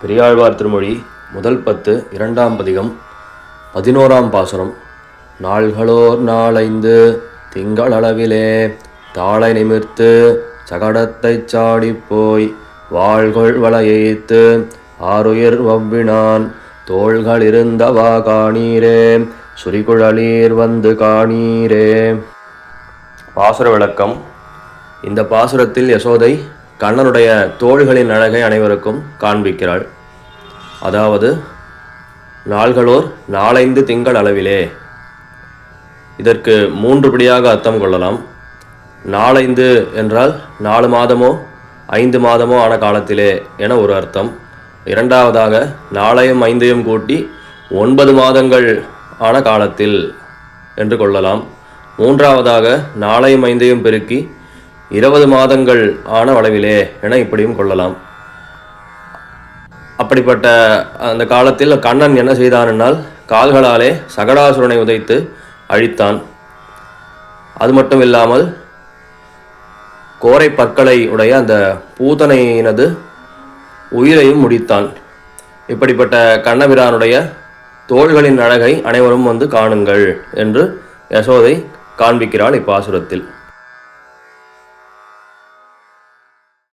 பெரியாழ்வார் திருமொழி முதல் பத்து இரண்டாம் பதிகம் பதினோராம் பாசுரம். நாள்களோர் நாளைந்து திங்களளவிலே தாளை நிமிர்த்து சகடத்தைச் சாடிப் போய் வாழ்கொள் வளையைத்து ஆருயிர் வவ்வினான் தோள்கள் இருந்தவா காணீரே சுரிகுழலீர் வந்து காணீரே. பாசுர விளக்கம். இந்த பாசுரத்தில் யசோதை கண்ணனுடைய தோள்களின் அழகை அனைவருக்கும் காண்பிக்கிறாள். அதாவது நாள்களோர் நாலைந்து திங்கள் அளவிலே. இதற்கு மூன்று படியாக அர்த்தம் கொள்ளலாம். நாலைந்து என்றால் நாலு மாதமோ ஐந்து மாதமோ ஆன காலத்திலே என ஒரு அர்த்தம். இரண்டாவதாக நாளையும் ஐந்தையும் கூட்டி ஒன்பது மாதங்கள் ஆன காலத்தில் என்று கொள்ளலாம். மூன்றாவதாக நாளையும் ஐந்தையும் பெருக்கி இருபது மாதங்கள் ஆன அளவிலே என இப்படியும் கொள்ளலாம். அப்படிப்பட்ட அந்த காலத்தில் கண்ணன் என்ன செய்தான் என்னால்? கால்களாலே சகடாசுரனை உதைத்து அழித்தான். அது மட்டும் இல்லாமல் கோரை பற்களை உடைய அந்த பூதனையினது உயிரையும் முடித்தான். இப்படிப்பட்ட கண்ணபிரானுடைய தோள்களின் அழகை அனைவரும் வந்து காணுங்கள் என்று யசோதை காண்பிக்கிறாள் இப்பாசுரத்தில்.